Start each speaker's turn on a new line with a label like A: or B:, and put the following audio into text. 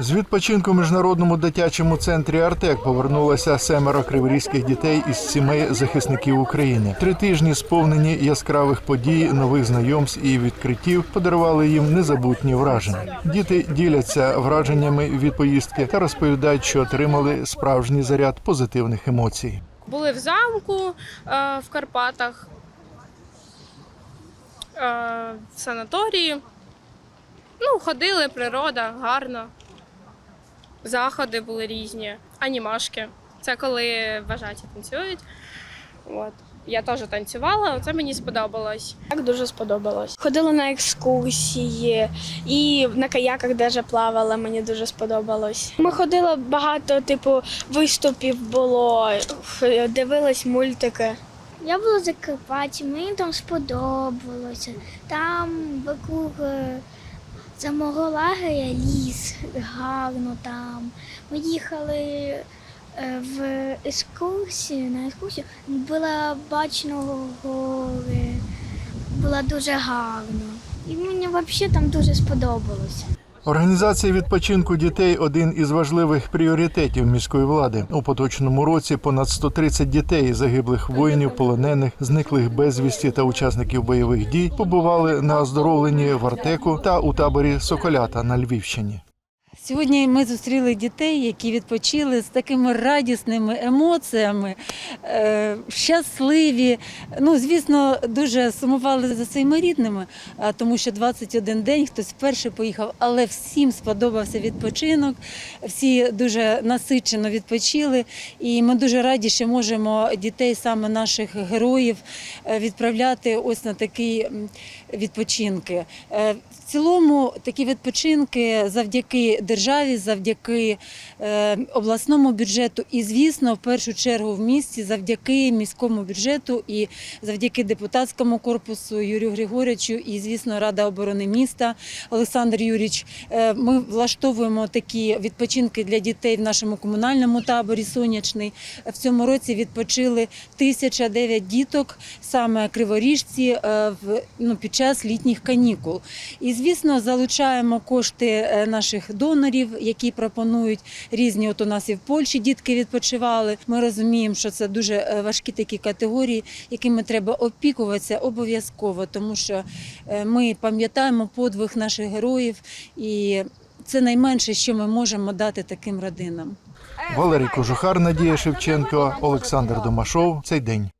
A: З відпочинку в міжнародному дитячому центрі Артек повернулося семеро криворізьких дітей із сімей захисників України. Три тижні сповнені яскравих подій, нових знайомств і відкриттів подарували їм незабутні враження. Діти діляться враженнями від поїздки та розповідають, що отримали справжній заряд позитивних емоцій.
B: Були в замку е, в Карпатах, е, в санаторії. Ну, ходили, природа, гарно. Заходи були різні, анімашки. Це коли вважаті танцюють. От. Я теж танцювала, це мені сподобалось.
C: Так дуже сподобалось. Ходила на екскурсії і на каяках даже плавала, мені дуже сподобалось. Ми ходили багато, типу, виступів було, дивились мультики.
D: Я була в Закарпатті, мені там сподобалося. Там вокруг е, самого лагеря ліс, гарно там. Ми їхали е, в екскурсію, на екскурсію було бачно гори, було дуже гарно. І мені взагалі там дуже сподобалося.
A: Організація відпочинку дітей один із важливих пріоритетів міської влади. У поточному році понад 130 дітей, загиблих воїнів, полонених, зниклих безвісті та учасників бойових дій, побували на оздоровленні в Артеку та у таборі Соколята на Львівщині.
E: Сьогодні ми зустріли дітей, які відпочили з такими радісними емоціями, е, щасливі. Ну, звісно, дуже сумували за своїми рідними, тому що 21 день хтось вперше поїхав, але всім сподобався відпочинок, всі дуже насичено відпочили. І ми дуже раді, що можемо дітей, саме наших героїв, е, відправляти ось на такі відпочинки. Е, В цілому такі відпочинки завдяки державі, завдяки е, обласному бюджету і, звісно, в першу чергу в місті, завдяки міському бюджету і завдяки депутатському корпусу Юрію Григорьовичу і, звісно, Рада оборони міста Олександр Юрійович. Е, Ми влаштовуємо такі відпочинки для дітей в нашому комунальному таборі Сонячний. В цьому році відпочили 1009 діток, саме криворіжці, е, ну, під час літніх канікул. І звісно, залучаємо кошти наших донорів, які пропонують різні. От у нас і в Польщі дітки відпочивали. Ми розуміємо, що це дуже е, важкі такі категорії, якими треба опікуватися обов'язково, тому що е, ми пам'ятаємо подвиг наших героїв, і це найменше, що ми можемо дати таким родинам.
A: Валерій Кожухар, Надія Шевченко, Олександр Домашов. Цей день.